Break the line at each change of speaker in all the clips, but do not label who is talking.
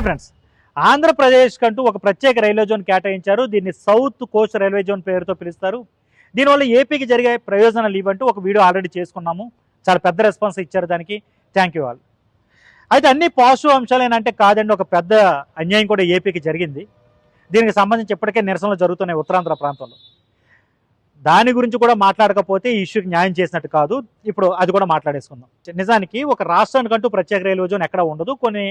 Hi friends. Andhra Pradesh కంటూ ఒక ప్రత్యేక రైల్వే జోన్ కేటాయించారు. దీన్ని సౌత్ కోస్ట్ రైల్వే జోన్ పేరుతో పిలుస్తారు. దీనివల్ల ఏపీకి జరిగే ప్రయోజనాలు ఇవ్వంటూ ఒక వీడియో ఆల్రెడీ చేసుకున్నాము. చాలా పెద్ద రెస్పాన్స్ ఇచ్చారు దానికి. థ్యాంక్ యూ ఆల్ అయితే అన్ని పాజిటివ్ అంశాలేనంటే కాదండి ఒక పెద్ద అన్యాయం కూడా ఏపీకి జరిగింది. దీనికి సంబంధించి ఇప్పటికే నిరసనలు జరుగుతున్నాయి ఉత్తరాంధ్ర ప్రాంతంలో. దాని గురించి కూడా మాట్లాడకపోతే ఈ ఇష్యూకి న్యాయం చేసినట్టు కాదు. ఇప్పుడు అది కూడా మాట్లాడేసుకుందాం. నిజానికి ఒక రాష్ట్రానికంటూ ప్రత్యేక రైల్వే జోన్ ఎక్కడ ఉండదు. కొన్ని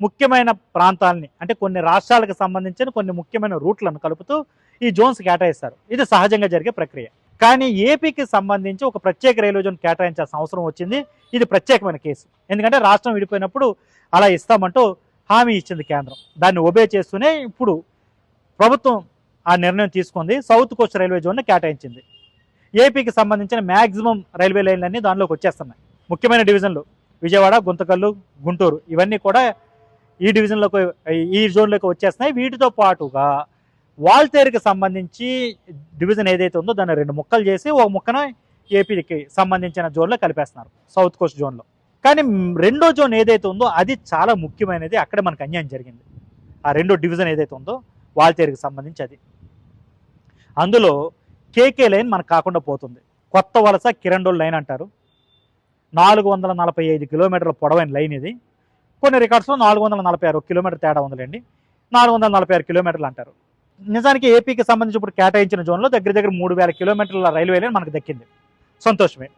ముఖ్యమైన ప్రాంతాలని అంటే కొన్ని రాష్ట్రాలకు సంబంధించిన కొన్ని ముఖ్యమైన రూట్లను కలుపుతూ ఈ జోన్స్ కేటాయిస్తారు. ఇది సహజంగా జరిగే ప్రక్రియ. కానీ ఏపీకి సంబంధించి ఒక ప్రత్యేక రైల్వే జోన్ కేటాయించాల్సిన అవసరం వచ్చింది. ఇది ప్రత్యేకమైన కేసు. ఎందుకంటే రాష్ట్రం విడిపోయినప్పుడు అలా ఇస్తామంటూ హామీ ఇచ్చింది కేంద్రం. దాన్ని ఒబే చేస్తూనే ఇప్పుడు ప్రభుత్వం ఆ నిర్ణయం తీసుకుంది. సౌత్ కోస్ట్ రైల్వే జోన్ను కేటాయించింది. ఏపీకి సంబంధించిన మ్యాక్సిమం రైల్వే లైన్లన్నీ దానిలోకి వచ్చేస్తున్నాయి. ముఖ్యమైన డివిజన్లు విజయవాడ గుంతకల్లు గుంటూరు ఇవన్నీ కూడా ఈ డివిజన్లోకి ఈ జోన్లోకి వచ్చేస్తున్నాయి. వీటితో పాటుగా వాల్తేరుకి సంబంధించి డివిజన్ ఏదైతే ఉందో దాన్ని రెండు ముక్కలు చేసి ఒక ముక్కన ఏపీకి సంబంధించిన జోన్లో కలిపేస్తున్నారు సౌత్ కోస్ట్ జోన్లో కానీ రెండో జోన్ ఏదైతే ఉందో అది చాలా ముఖ్యమైనది. అక్కడ మనకు అన్యాయం జరిగింది. ఆ రెండో డివిజన్ ఏదైతే ఉందో వాల్తేరుకి సంబంధించి అది. అందులో కేకే లైన్ మనకు కాకుండా పోతుంది. కొత్త వలస కిరండోల్ లైన్ అంటారు. నాలుగు వందల నలభై ఐదు కిలోమీటర్ల పొడవైన లైన్ ఇది. కొన్ని రికార్డ్స్లో నాలుగు వందల నలభై ఆరు కిలోమీటర్ తేడా ఉందండి నాలుగు వందల నలభై ఆరు కిలోమీటర్లు అంటారు. నిజానికి ఏపీకి సంబంధించి ఇప్పుడు కేటాయించిన జోన్లో దగ్గర దగ్గర మూడు వేల కిలోమీటర్ల రైల్వే లైన్ మనకు దక్కింది. సంతోషమే.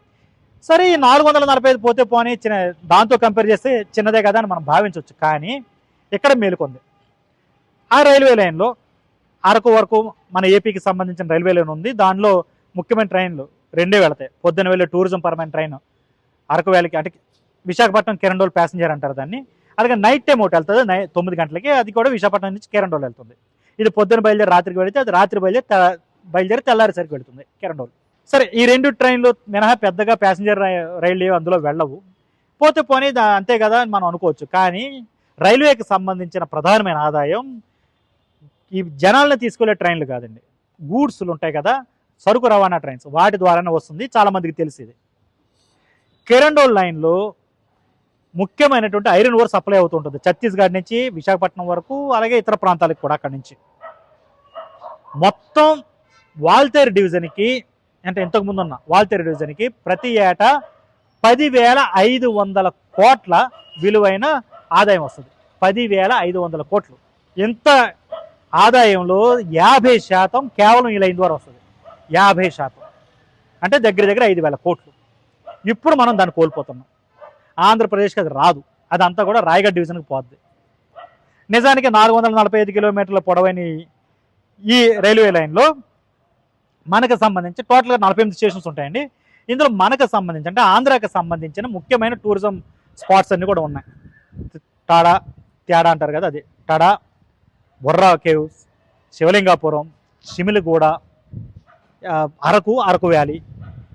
సరే ఈ నాలుగు వందల నలభై ఐదు పోతే పోనీ చిన్న దాంతో కంపేర్ చేస్తే చిన్నదే కదా అని మనం భావించవచ్చు. కానీ ఇక్కడ మేలుకొంది. ఆ రైల్వే లైన్లో అరకు వరకు మన ఏపీకి సంబంధించిన రైల్వే లైన్ ఉంది. దానిలో ముఖ్యమైన ట్రైన్లు రెండే వెళతాయి. పొద్దున వెళ్ళే టూరిజం పరమైన ట్రైన్ అరకు వ్యాలీకి అంటే విశాఖపట్నం కిరండోల్ ప్యాసింజర్ అంటారు దాన్ని. అలాగే నైట్ టైం ఒకటి వెళ్తుంది నై తొమ్మిది గంటలకి అది కూడా విశాఖపట్నం నుంచి కిరండోల్ వెళ్తుంది. ఇది పొద్దున బయలుదేరి రాత్రికి వెళితే అది రాత్రి బయలుదేరి తె- బయలుదేరి తెల్లారిసరికి వెళుతుంది కిరండోల్ సరే ఈ రెండు ట్రైన్లు మినహా పెద్దగా ప్యాసింజర్ రైళ్ళు ఏవి అందులో వెళ్ళవు. పోతే పోనీ అంతే కదా అని మనం అనుకోవచ్చు. కానీ రైల్వేకి సంబంధించిన ప్రధానమైన ఆదాయం ఈ జనాలను తీసుకెళ్ళే ట్రైన్లు కాదండి. గూడ్స్లు ఉంటాయి కదా సరుకు రవాణా ట్రైన్స్. వాటి ద్వారానే వస్తుంది. చాలామందికి తెలిసేది. తెలిసి ఇది కెరండోల్ లైన్లో ముఖ్యమైనటువంటి ఐరన్ ఓర్ సప్లై అవుతుంటుంది. ఛత్తీస్గఢ్ నుంచి విశాఖపట్నం వరకు అలాగే ఇతర ప్రాంతాలకు కూడా అక్కడి నుంచి. మొత్తం వాల్తేర్ డివిజన్కి అంటే ఇంతకు ముందు ఉన్న వాల్తేర్ డివిజన్కి ప్రతి ఏటా పదివేల ఐదు వందల కోట్ల విలువైన ఆదాయం వస్తుంది. పదివేల ఐదు వందల కోట్లు. ఇంత ఆదాయంలో యాభై శాతం కేవలం ఈ లైన్ ద్వారా వస్తుంది. యాభై శాతం. అంటే దగ్గర దగ్గర ఐదు వేల కోట్లు. ఇప్పుడు మనం దాన్ని కోల్పోతున్నాం. ఆంధ్రప్రదేశ్కి అది రాదు. అదంతా కూడా రాయగఢ్ డివిజన్కి పోద్ది. నిజానికి నాలుగు వందల నలభై ఐదు కిలోమీటర్ల పొడవైన ఈ- రైల్వే లైన్లో మనకు సంబంధించి టోటల్గా నలభై ఎనిమిది స్టేషన్స్ ఉంటాయండి. ఇందులో మనకు సంబంధించి అంటే ఆంధ్రాకి సంబంధించిన ముఖ్యమైన టూరిజం స్పాట్స్ అన్నీ కూడా ఉన్నాయి. టాడా తేడా అంటారు కదా అది. Tyada Borra caves Shivalingapuram Chimiliguda Araku Araku valley.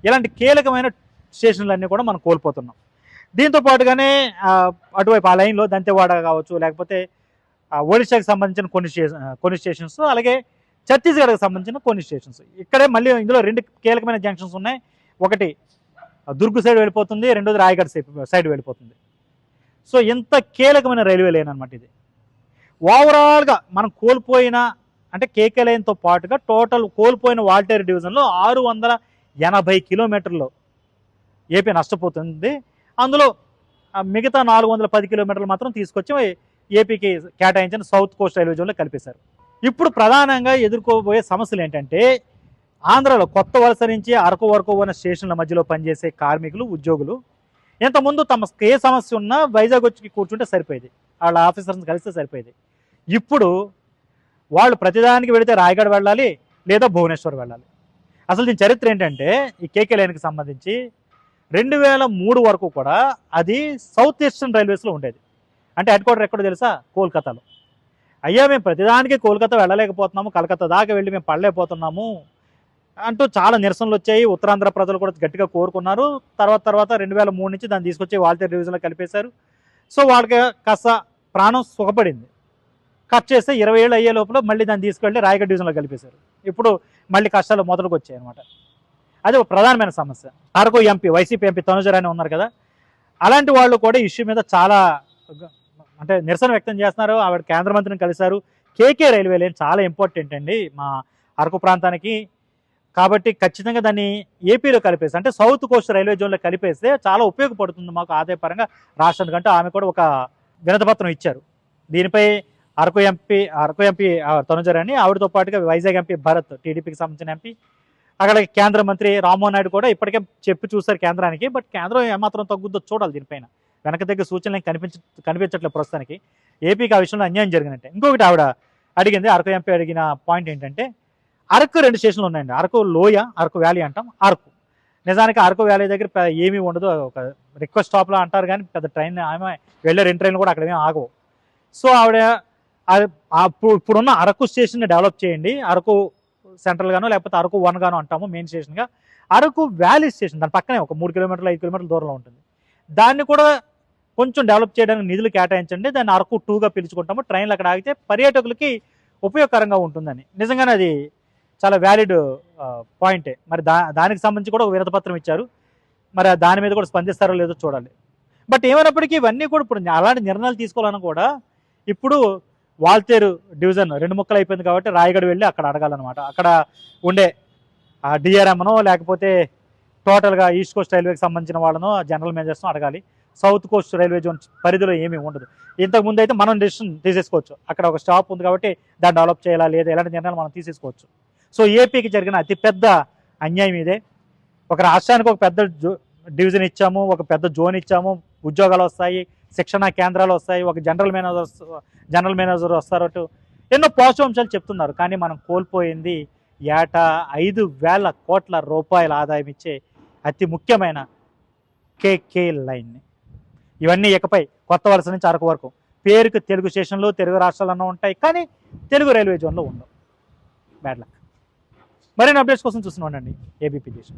ఇలాంటి కీలకమైన స్టేషన్లన్నీ కూడా మనం కోల్పోతున్నాం. దీంతో పాటుగానే అటువైపు ఆ లైన్లో దంతెవాడ కావచ్చు లేకపోతే ఆ, ఒడిశాకి సంబంధించిన కొన్ని స్టేషన్ కొన్ని స్టేషన్స్ అలాగే ఛత్తీస్గఢ్కి సంబంధించిన కొన్ని స్టేషన్స్. ఇక్కడే మళ్ళీ ఇందులో రెండు కీలకమైన జంక్షన్స్ ఉన్నాయి. ఒకటి దుర్గు సైడ్ వెళ్ళిపోతుంది రెండోది రాయగఢ్ సైడ్ సైడ్ వెళ్ళిపోతుంది. సో ఇంత కీలకమైన రైల్వే లైన్ అనమాట ఇది. ఓవరాల్గా మనం కోల్పోయిన అంటే కేకే లైన్తో పాటుగా టోటల్ కోల్పోయిన వాల్టేర్ డివిజన్లో ఆరు వందల ఎనభై కిలోమీటర్లు ఏపీ నష్టపోతుంది. అందులో మిగతా నాలుగు వందల పది కిలోమీటర్లు మాత్రం తీసుకొచ్చి ఏపీకి కేటాయించిన సౌత్ కోస్ట్ రైల్వే జోన్లో కలిపేశారు. ఇప్పుడు ప్రధానంగా ఎదుర్కోబోయే సమస్యలు ఏంటంటే ఆంధ్రాలో కొత్త వలస నుంచి అరకు వరకు ఉన్న స్టేషన్ల మధ్యలో పనిచేసే కార్మికులు ఉద్యోగులు ఇంతకుముందు తమ ఏ సమస్య ఉన్నా వైజాగ్ వచ్చి కూర్చుంటే సరిపోయేది. వాళ్ళ ఆఫీసర్ని కలిస్తే సరిపోయేది. ఇప్పుడు వాళ్ళు ప్రతిదానికి వెళితే రాయగఢ వెళ్ళాలి లేదా భువనేశ్వర్ వెళ్ళాలి. అసలు దీని చరిత్ర ఏంటంటే ఈ కేకే లైన్కి సంబంధించి రెండు వేల మూడు వరకు కూడా అది సౌత్ ఈస్టర్న్ రైల్వేస్లో ఉండేది. అంటే హెడ్ క్వార్టర్ ఎక్కడో తెలుసా? కోల్కతాలో. అయ్యా మేము ప్రతిదానికి కోల్కతా వెళ్ళలేకపోతున్నాము కలకత్తా దాకా వెళ్ళి మేము పడలేకపోతున్నాము అంటూ చాలా నిరసనలు వచ్చాయి. ఉత్తరాంధ్ర ప్రజలు కూడా గట్టిగా కోరుకున్నారు. తర్వాత తర్వాత రెండు వేల మూడు నుంచి దాన్ని తీసుకొచ్చి వాల్తేరు డివిజన్లో కలిపేశారు. సో వాళ్ళకి కాస్త ప్రాణం సుఖపడింది. కట్ చేస్తే ఇరవై ఏళ్ళు అయ్యే లోపల మళ్ళీ దాన్ని తీసుకెళ్ళి రాయగఢ్ డివిజన్లో కలిపేశారు. ఇప్పుడు మళ్ళీ కష్టాలు మొదలుకు వచ్చాయి అనమాట అది ఒక ప్రధానమైన సమస్య. Araku MP YCP MP Tanuja Rani ఉన్నారు కదా. అలాంటి వాళ్ళు కూడా ఇష్యూ మీద చాలా అంటే నిరసన వ్యక్తం చేస్తున్నారు. ఆవిడ కేంద్ర మంత్రిని కలిశారు. కేకే రైల్వే లైన్ చాలా ఇంపార్టెంట్ అండి మా అరకు ప్రాంతానికి. కాబట్టి ఖచ్చితంగా దాన్ని ఏపీలో కలిపేసి అంటే సౌత్ కోస్ట్ రైల్వే జోన్లో కలిపేస్తే చాలా ఉపయోగపడుతుంది మాకు ఆదాయపరంగా. రాష్ట్రానికి అంటే ఆమె కూడా ఒక వినతపత్రం ఇచ్చారు. దీనిపై అరకు ఎంపీ అరకు ఎంపీ తనుజరాని ఆవిడతో పాటుగా వైజాగ్ ఎంపీ భరత్ టీడీపీకి సంబంధించిన ఎంపీ అక్కడ కేంద్ర మంత్రి రామ్మోహన్ నాయుడు కూడా ఇప్పటికే చెప్పి చూశారు కేంద్రానికి బట్ కేంద్రం ఏమాత్రం తగ్గుద్దో చూడాలి దీనిపైన వెనక దగ్గర సూచనలు కనిపించ కనిపించట్లేదు ప్రస్తుతానికి. ఏపీకి ఆ విషయంలో అన్యాయం జరిగినట్టే. ఇంకొకటి ఆవిడ అడిగింది అరకు ఎంపీ అడిగిన పాయింట్ ఏంటంటే అరకు రెండు స్టేషన్లు ఉన్నాయండి. అరకు లోయ అరకు వ్యాలీ అంటాం అరకు. నిజానికి అరకు వ్యాలీ దగ్గర ఏమీ ఉండదు ఒక రిక్వెస్ట్ స్టాప్లో అంటారు కానీ పెద్ద ట్రైన్ ఆమె వెళ్ళే రెండు ట్రైన్లు కూడా అక్కడ ఏమీ ఆగవు. సో ఆవిడ అప్పుడు ఇప్పుడున్న అరకు స్టేషన్ని డెవలప్ చేయండి అరకు సెంట్రల్ గాను లేకపోతే అరకు వన్ గాను అంటాము మెయిన్ స్టేషన్గా అరకు వ్యాలీ స్టేషన్ దాని పక్కనే ఒక మూడు కిలోమీటర్లు ఐదు కిలోమీటర్ల దూరంలో ఉంటుంది. దాన్ని కూడా కొంచెం డెవలప్ చేయడానికి నిధులు కేటాయించండి. దాన్ని అరకు టూగా పిలుచుకుంటాము. ట్రైన్లు అక్కడ ఆగితే పర్యాటకులకి ఉపయోగకరంగా ఉంటుందని. నిజంగానే అది చాలా వ్యాలిడ్ పాయింటే మరి దా దానికి సంబంధించి కూడా ఒక వినతపత్రం ఇచ్చారు. మరి దాని మీద కూడా స్పందిస్తారో లేదో చూడాలి. బట్ ఏమైనప్పటికీ ఇవన్నీ కూడా ఇప్పుడు అలాంటి నిర్ణయాలు తీసుకోవాలని కూడా ఇప్పుడు వాల్తేరు డివిజన్ రెండు ముక్కలు అయిపోయింది కాబట్టి రాయగడ్ వెళ్ళి అక్కడ అడగాలన్నమాట. అక్కడ ఉండే ఆ డిఆర్ఎంనో లేకపోతే టోటల్గా ఈస్ట్ కోస్ట్ రైల్వేకి సంబంధించిన వాళ్ళనో జనరల్ మేనేజర్స్ను అడగాలి. సౌత్ కోస్ట్ రైల్వే జోన్ పరిధిలో ఏమీ ఉండదు. ఇంతకు ముందు అయితే మనం డెసిషన్ తీసేసుకోవచ్చు. అక్కడ ఒక స్టాప్ ఉంది కాబట్టి దాన్ని డెవలప్ చేయాలా లేదా ఎలాంటి నిర్ణయాలు మనం తీసేసుకోవచ్చు. సో ఏపీకి జరిగిన అతిపెద్ద అన్యాయం ఇదే. ఒక రాష్ట్రానికి ఒక పెద్ద జో డివిజన్ ఇచ్చాము ఒక పెద్ద జోన్ ఇచ్చాము ఉద్యోగాలు వస్తాయి శిక్షణ కేంద్రాలు వస్తాయి ఒక జనరల్ మేనేజర్ జనరల్ మేనేజర్ వస్తారట ఎన్నో పాజిటివ్ అంశాలు చెప్తున్నారు. కానీ మనం కోల్పోయింది ఏటా ఐదు వేల కోట్ల రూపాయల ఆదాయం ఇచ్చే అతి ముఖ్యమైన కేకే లైన్ని ఇవన్నీ ఇకపై కొత్త వలస నుంచి అరకు వరకు. పేరుకు తెలుగు స్టేషన్లు తెలుగు రాష్ట్రాలన్నా ఉంటాయి కానీ తెలుగు రైల్వే జోన్లో ఉండవు. బ్యాడ్ లక్ మరిన్ని అప్డేట్స్ కోసం చూస్తున్నాండి ఏబీపీ దేశం.